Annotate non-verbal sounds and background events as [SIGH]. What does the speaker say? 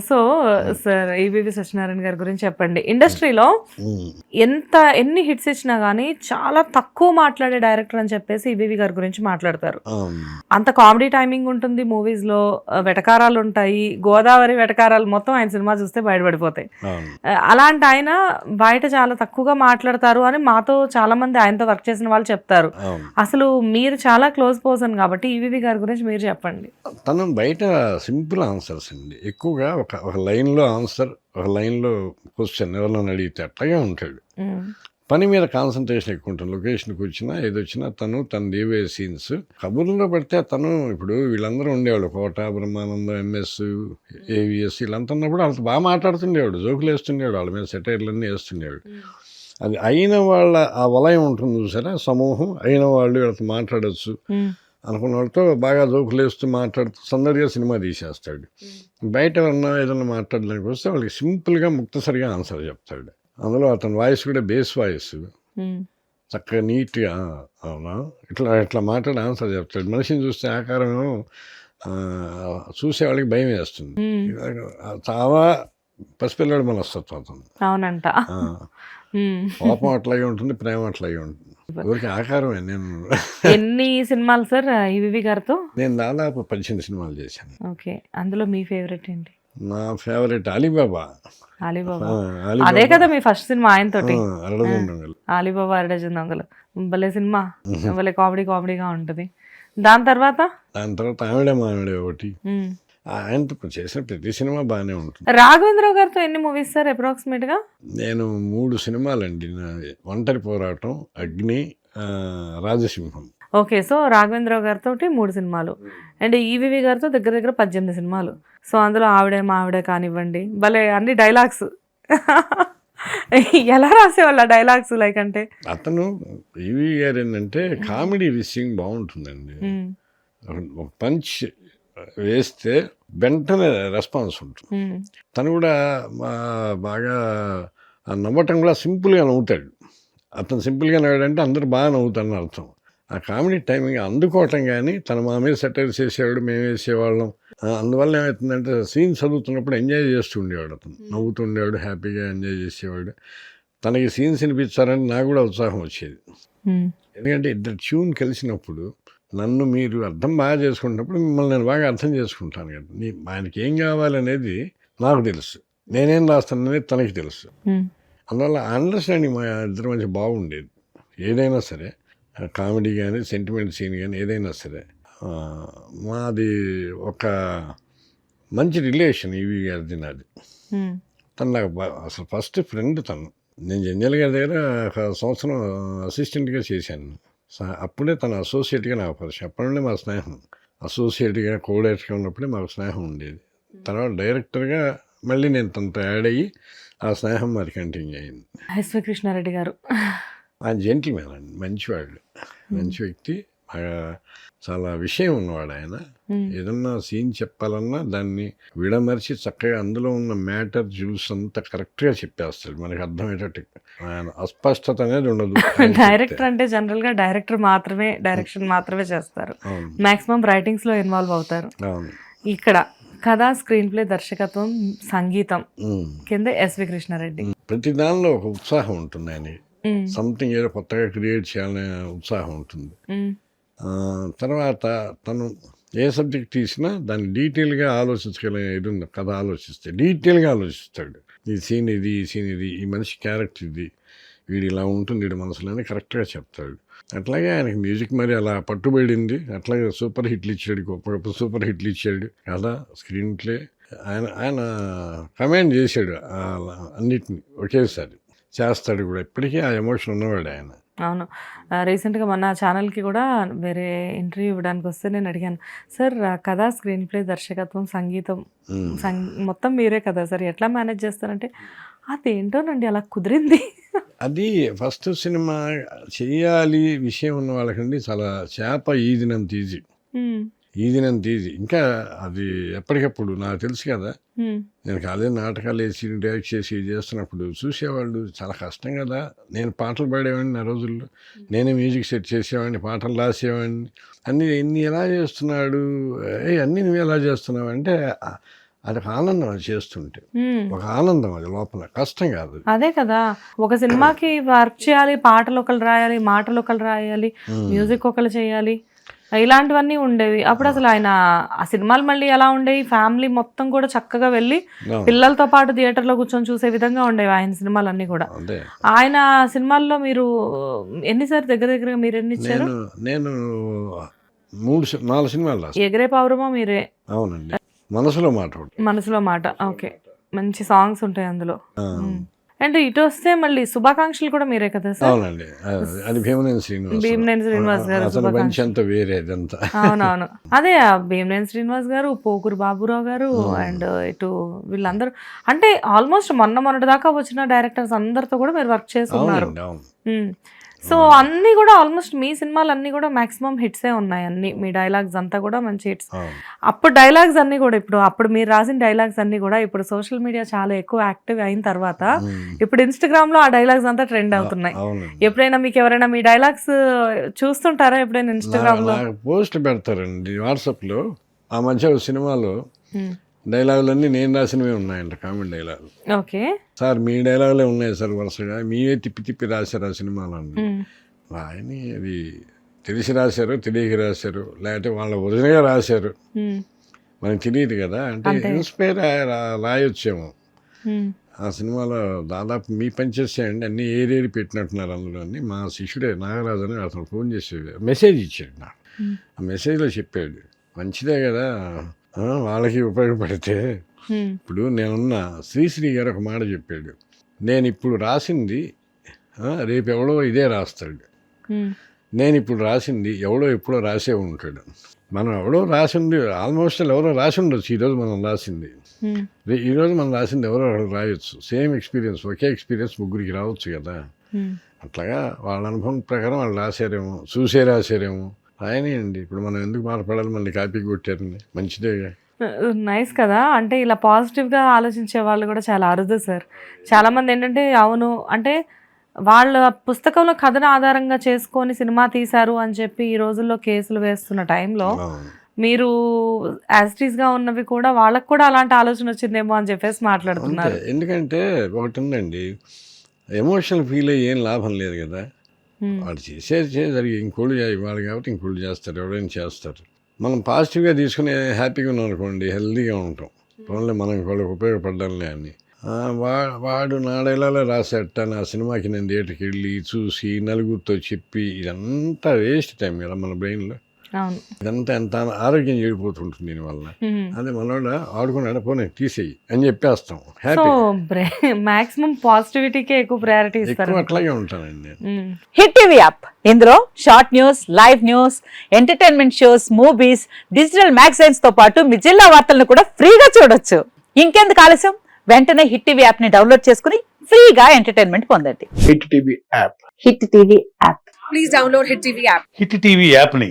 So sir EBV Satyanarayana garu గురించి చెప్పండి. ఇండస్ట్రీలో ఉమ్. ఎంత ఎన్ని హిట్స్ ఇచ్చినా గానీ చాలా తక్కువ మాట్లాడే డైరెక్టర్ అని చెప్పేసి ఈబీవి గారి గురించి మాట్లాడతారు. అవును. అంత కామెడీ టైమింగ్ ఉంటుంది మూవీస్లో వెటకారాలు ఉంటాయి గోదావరి వెటకారాలు మొత్తం ఆయన సినిమా చూస్తే బయటపడిపోతాయి. ఆ, అలాంటి ఆయన బయట చాలా తక్కువగా మాట్లాడతారు అని మాతో చాలా మంది ఆయనతో వర్క్ చేసిన వాళ్ళు చెప్తారు. అవును అసలు మీరు చాలా క్లోజ్ పర్సన్ కాబట్టి ఈవీవి గారి గురించి మీరు చెప్పండి. తను బయట సింపుల్ ఆన్సర్స్ అండి. ఎక్కువగా ఒక ఒక లైన్లో ఆన్సర్ ఒక లైన్లో క్వశ్చన్ ఎవరైనా అడిగితే అట్లాగే ఉంటాడు పని మీద కాన్సన్ట్రేషన్ ఎక్కువ ఉంటుంది. లొకేషన్కి వచ్చినా ఏది వచ్చినా తను తన దేవే సీన్స్. కబుర్లో పడితే తను ఇప్పుడు వీళ్ళందరూ ఉండేవాళ్ళు. కోట బ్రహ్మానందం ఎంఎస్ ఏవిఎస్ వీళ్ళంతా ఉన్నప్పుడు వాళ్ళతో బాగా మాట్లాడుతుండేవాడు. జోకులు వేస్తుండేవాడు. వాళ్ళ మీద సెటైర్లన్నీ వేస్తుండేవాడు. అది అయిన వాళ్ళ ఆ వలయం ఉంటుంది చూసారా? సమూహం అయిన వాళ్ళు వీళ్ళతో మాట్లాడచ్చు. అనుకున్న వాళ్ళతో బాగా జోకులు వేస్తూ మాట్లాడుతూ సందడిగా సినిమా తీసేస్తాడు. బయట ఎవరన్నా ఏదైనా మాట్లాడడానికి వస్తే వాళ్ళకి సింపుల్గా ముక్తసరిగా ఆన్సర్ చెప్తాడు. అందులో అతని వాయిస్ కూడా బేస్ వాయిస్. చక్కగా నీట్గా అవునా? ఇట్లా ఇట్లా మాట్లాడి ఆన్సర్ చెప్తాడు. మనిషిని చూస్తే ఆకారం ఏమో ఆ, చూసే వాళ్ళకి భయం వేస్తుంది. చాలా పసిపిల్లడు మనస్తత్వం అతను. అవునంట. కోపం అట్లాగే ఉంటుంది ప్రేమ అట్లాగే ఉంటుంది. నేను ఎన్ని సినిమాలు సార్ ఈవీవి గారితో? నేను దాదాపు పద్దెనిమిది సినిమాలు చేశాను. ఓకే. అందులో మీ ఫేవరెట్ ఏంటి? నా ఫేవరెట్ అలీబాబా. అలీబాబా? అదే కదా మీ ఫస్ట్ సినిమా ఆయనతోటి. ఆ, అరడదొండలు. అలీబాబా అరడజన్ దొంగలు. భలే సినిమా. భలే కామెడీ కామెడీగా ఉంటుంది. దాని తర్వాత? దాని తర్వాత ఆవిడే మావిడే ఒకటి. ఉమ్. ఆయనతో చేసిన ప్రతి సినిమా బాగానే ఉంటుంది. రాఘవేంద్రరావు గారితో ఎన్ని మూవీస్ సార్ అప్రాక్సిమేట్గా? నేను మూడు సినిమాలండి. నావి ఒంటరి పోరాటం అగ్ని రాజసింహం. ఓకే సో రాఘవేంద్రరావు గారితో మూడు సినిమాలు. అండ్ ఈవివి గారితో దగ్గర దగ్గర పద్దెనిమిది సినిమాలు. సో అందులో ఆవిడే మా ఆవిడే కానివ్వండి. భలే అన్ని డైలాగ్స్ [LAUGHS] ఎలా రాసేవాళ్ళు డైలాగ్స్ లైక్ అంటే? అతను ఈవి గారు ఏంటంటే కామెడీ విషయం బాగుంటుందండి. పంచ్ వేస్తే వెంటనే రెస్పాన్స్ ఉంటుంది. తను కూడా బాగా నవ్వటం కూడా సింపుల్గా నవ్వుతాడు. అతను సింపుల్గా నవ్వాడంటే అందరూ బాగా నవ్వుతారని అర్థం. ఆ కామెడీ టైమింగ్ అందుకోవటం కానీ తన మా మీద సెటైర్ చేసేవాడు మేము వేసేవాళ్ళం. అందువల్ల ఏమవుతుందంటే సీన్ చదువుతున్నప్పుడు ఎంజాయ్ చేస్తూ ఉండేవాడు అతను. నవ్వుతుండేవాడు హ్యాపీగా ఎంజాయ్ చేసేవాడు. తనకి సీన్స్ వినిపించారని నాకు కూడా ఉత్సాహం వచ్చేది. ఎందుకంటే ఇద్దరు ట్యూన్ కలిసినప్పుడు నన్ను మీరు అర్థం బాగా చేసుకుంటున్నప్పుడు మిమ్మల్ని నేను బాగా అర్థం చేసుకుంటాను కదా. నీ ఆయనకి ఏం కావాలనేది నాకు తెలుసు. నేనేం రాస్తాననేది తనకి తెలుసు. అందువల్ల అండర్స్టాండింగ్ మా ఇద్దరి మధ్య బాగుండేది. ఏదైనా సరే కామెడీ కానీ సెంటిమెంట్ సీన్ కానీ ఏదైనా సరే మాది ఒక మంచి రిలేషన్ ఈవి గారిది నాది. తను నాకు అసలు ఫస్ట్ ఫ్రెండ్ తను. నేను జంజల్ గారి దగ్గర ఒక సంవత్సరం అసిస్టెంట్గా చేశాను. అప్పుడే తన అసోసియేట్గా నాకు పరిచయం అప్పటి నుండి మా స్నేహం. అసోసియేట్గా కోడైరెక్టర్గా ఉన్నప్పుడే మాకు స్నేహం ఉండేది. తర్వాత డైరెక్టర్గా మళ్ళీ నేను తనతో యాడ్ అయ్యి ఆ స్నేహం మరి కంటిన్యూ అయింది. కృష్ణారెడ్డి గారు. ఆయన జెంటిల్మెన్ అండి. మంచివాడు. మంచి వ్యక్తి. చాలా విషయం ఉన్నవాడు ఆయన. ఏదన్నా సీన్ చెప్పాలన్నా దాన్ని విడమర్చి చక్కగా అందులో ఉన్న మ్యాటర్ జ్యూస్ అంతా కరెక్ట్గా చెప్పేస్తాడు. మనకి అర్థమయ్యేటట్టు. ఆయన అస్పష్టత అనేది ఉండదు. [LAUGHS] డైరెక్టర్ అంటే జనరల్గా డైరెక్టర్ మాత్రమే డైరెక్షన్ మాత్రమే చేస్తారు. చెప్తే. అవును. మాక్సిమం రైటింగ్స్లో ఇన్వాల్వ్ అవుతారు. ఇక్కడ కథ స్క్రీన్ ప్లే దర్శకత్వం సంగీతం. కింద ఎస్వి కృష్ణారెడ్డి ప్రతి దానిలో ఒక ఉత్సాహం ఉంటుంది ఆయన సంథింగ్ ఏదో కొత్తగా క్రియేట్ చేయాలనే ఉత్సాహం ఉంటుంది. తర్వాత తను ఏ సబ్జెక్ట్ తీసినా దాన్ని డీటెయిల్గా ఆలోచించగల ఇది ఉంది కథ ఆలోచిస్తే. డీటెయిల్గా ఆలోచిస్తాడు. ఈ సీన్ ఇది ఈ సీన్ ఇది ఈ మనిషి క్యారెక్టర్ ఇది వీడు ఇలా ఉంటుంది వీడి మనసులో కరెక్ట్గా చెప్తాడు. అట్లాగే ఆయనకి మ్యూజిక్ మరి అలా పట్టుబడింది. అట్లాగే సూపర్ హిట్లు ఇచ్చాడు గొప్ప గొప్ప సూపర్ హిట్లు ఇచ్చాడు. కథ స్క్రీన్ ప్లే. ఆయన ఆయన కమాండ్ చేశాడు అన్నిటిని ఒకేసారి. చేస్తాడు కూడా. ఇప్పటికీ ఆ ఎమోషన్ ఉన్నవాడు ఆయన. అవును. రీసెంట్గా మన ఛానల్కి కూడా వేరే ఇంటర్వ్యూ ఇవ్వడానికి వస్తే నేను అడిగాను సార్ కథ స్క్రీన్ ప్లే దర్శకత్వం సంగీతం మొత్తం మీరే కదా సార్ ఎట్లా మేనేజ్ చేస్తారంటే అదేంటోనండి అలా కుదిరింది. అది ఫస్ట్ సినిమా చేయాలి విషయం ఉన్న వాళ్ళకండి చాలా చేప ఈదినంత ఈజీ ఈదినంత ఈజీ ఇంకా అది ఎప్పటికప్పుడు నాకు తెలుసు కదా. నేను కాలేజ్ నాటకాలు వేసి డైరెక్ట్ చేసి చేస్తున్నప్పుడు చూసేవాళ్ళు చాలా కష్టం కదా. నేను పాటలు పాడేవాడిని ఆ రోజుల్లో. నేనే మ్యూజిక్ సెట్ చేసేవాడిని పాటలు రాసేవాడిని. అన్నీ ఇన్ని ఎలా చేస్తున్నాడు? ఏ అన్నీ నువ్వు ఎలా చేస్తున్నావు? అంటే ఆ- అది ఒక ఆనందం అది చేస్తుంటే. ఒక ఆనందం అది లోపల. కష్టం కాదు అదే. కదా. ఒక సినిమాకి వర్క్ చేయాలి పాటలు ఒకరు రాయాలి మాటలు ఒకరు రాయాలి మ్యూజిక్ ఒకరు చేయాలి. ఇలాంటివన్నీ ఉండేవి. అప్పుడు అసలు ఆయన ఆ సినిమాలు మళ్ళీ ఎలా ఉండేవి. ఫ్యామిలీ మొత్తం కూడా చక్కగా వెళ్ళి. పిల్లలతో పాటు థియేటర్లో కూర్చొని చూసే విధంగా ఉండేవి ఆయన సినిమాలన్నీ కూడా. అదే ఆయన సినిమాల్లో మీరు ఎన్నిసార్లు దగ్గర దగ్గరగా మీరు ఎన్ని ఇచ్చారు? నేను మూడు నాలుగు సినిమాలు ఎగిరే పౌరమో మీరే? అవునండి. మనసులో మాట మనసులో మాట. ఓకే. మంచి సాంగ్స్ ఉంటాయి అందులో. అండ్ ఇటు వస్తే మళ్ళీ శుభాకాంక్షలు కూడా మీరే కదా సార్? అవునండి. అది- భీమనేని శ్రీనివాస్. భీమనేని శ్రీనివాస్ గారు అతని మంచి అంతా వేరే అవునవును. అదే భీమనేని శ్రీనివాస్ గారు పోకూరు బాబురావు గారు అండ్ ఇటు వీళ్ళందరూ. అంటే ఆల్మోస్ట్ మొన్న మొన్నటి దాకా వచ్చిన డైరెక్టర్స్ అందరితో కూడా మీరు వర్క్ చేసి ఉన్నారు అవునండి అవును. సో అన్ని కూడా ఆల్మోస్ట్ మీ సినిమాలు అన్ని కూడా మాక్సిమం హిట్సే ఉన్నాయి అన్ని. మీ డైలాగ్స్ అంతా కూడా మంచి హిట్స్ అప్పుడు డైలాగ్స్ అన్ని కూడా ఇప్పుడు అప్పుడు మీరు రాసిన డైలాగ్స్ అన్ని కూడా ఇప్పుడు సోషల్ మీడియా చాలా ఎక్కువ యాక్టివ్ అయిన తర్వాత ఇప్పుడు ఇన్స్టాగ్రామ్లో ఆ డైలాగ్స్ అంతా ట్రెండ్ అవుతున్నాయి. ఎప్పుడైనా మీకు ఎవరైనా మీ డైలాగ్స్ చూస్తుంటారా ఎప్పుడైనా ఇన్స్టాగ్రామ్లో? పోస్ట్ పెడతారండి వాట్సాప్లో ఆ మధ్య సినిమాలో. డైలాగులన్నీ నేను రాసినవి ఉన్నాయంట కామెంట్ డైలాగులు ఓకే సార్ మీ డైలాగులే ఉన్నాయి సార్ వరుసగా మీవే తిప్పి తిప్పి రాశారు ఆ సినిమాలో. ఆయన అది తెలిసి రాశారు తెలియక రాశారు లేకపోతే వాళ్ళ ఒరిజినల్గా రాశారు. మనకు తెలియదు కదా అంటే. ఇన్స్పైర్ రాయొచ్చేమో. ఆ సినిమాలో దాదాపు మీ పనిచేసేయండి అన్ని ఏరేరి పెట్టినట్టున్నారు అందులో అన్ని మా శిష్యుడే నాగరాజు అని అతను ఫోన్ చేసేది మెసేజ్ ఇచ్చాడు నాకు. ఆ మెసేజ్లో చెప్పాడు మంచిదే కదా వాళ్ళకి ఉపయోగపడితే. ఇప్పుడు నేనున్న శ్రీశ్రీ గారు ఒక మాట చెప్పాడు. నేను ఇప్పుడు రాసింది రేపు ఎవడో ఇదే రాస్తాడు. నేను ఇప్పుడు రాసింది ఎవడో ఎప్పుడో రాసే ఉంటాడు. మనం ఎవడో రాసింది ఆల్మోస్ట్ ఎవరో రాసి ఉండొచ్చు ఈరోజు మనం రాసింది. ఈరోజు మనం రాసింది ఎవరో రాయొచ్చు. సేమ్ ఎక్స్పీరియన్స్ ఒకే ఎక్స్పీరియన్స్ ముగ్గురికి రావచ్చు కదా. అట్లాగా వాళ్ళ అనుభవం ప్రకారం వాళ్ళు రాశారేమో చూసే రాశారేమో రాయనియండి ఇప్పుడు మనం ఎందుకు మాట్లాడాలి మళ్ళీ కాపీ కొట్టారండి. మంచిదేగా నైస్ కదా. అంటే ఇలా పాజిటివ్గా ఆలోచించే వాళ్ళు కూడా చాలా అరుదు సార్. చాలా మంది ఏంటంటే అవును అంటే వాళ్ళ పుస్తకంలో కథను ఆధారంగా చేసుకొని సినిమా తీశారు అని చెప్పి ఈ రోజుల్లో కేసులు వేస్తున్న టైంలో. మీరు యాజిటీస్గా ఉన్నవి కూడా వాళ్ళకు కూడా అలాంటి ఆలోచన వచ్చిందేమో అని చెప్పేసి మాట్లాడుతున్నారు. ఎందుకంటే ఒకటి ఉందండి. ఎమోషనల్ ఫీల్ అయ్యి ఏం లాభం లేదు కదా. వాడు చేసేది చేసేది ఇంకోళ్ళు ఇవ్వాలి కాబట్టి ఇంకోళ్ళు చేస్తారు ఎవరైనా చేస్తారు. మనం పాజిటివ్గా తీసుకుని హ్యాపీగా ఉన్నాం అనుకోండి హెల్తీగా ఉంటాం. ఓన్లీ మనం వాళ్ళకి ఉపయోగపడాలి అని. వాడు నా డైలాలో రాసేట నా సినిమాకి నేను థియేటర్కి వెళ్ళి చూసి నలుగురితో చెప్పి ఇదంతా వేస్ట్ టైం కదా మన బ్రెయిన్లో. అవును. ఇదంతా ఎంత ఆరోగ్యం చెడిపోతుంటుంది దీనివల్ల. అదే మనోడ ఆడుకున్నాడు పోనీ తీసేయి అని చెప్పేస్తాం. హ్యాపీ మాక్సిమం పాజిటివిటీకే ఎక్కువ ప్రయారిటీ ఇస్తారు. అట్లాగే ఉంటానండి. Hit TV app. ఇందులో short news live news entertainment shows movies digital మ్యాగజైన్స్తో పాటు మీ జిల్లా వార్తలను కూడా ఫ్రీగా చూడొచ్చు. ఇంకెందుకు ఆలస్యం? వెంటనే హిట్ టీవీ యాప్ని డౌన్లోడ్ చేసుకుని ఫ్రీగా ఎంటర్టైన్మెంట్ పొందండి. Hit TV app. Hit TV app. Hit TV యాప్ని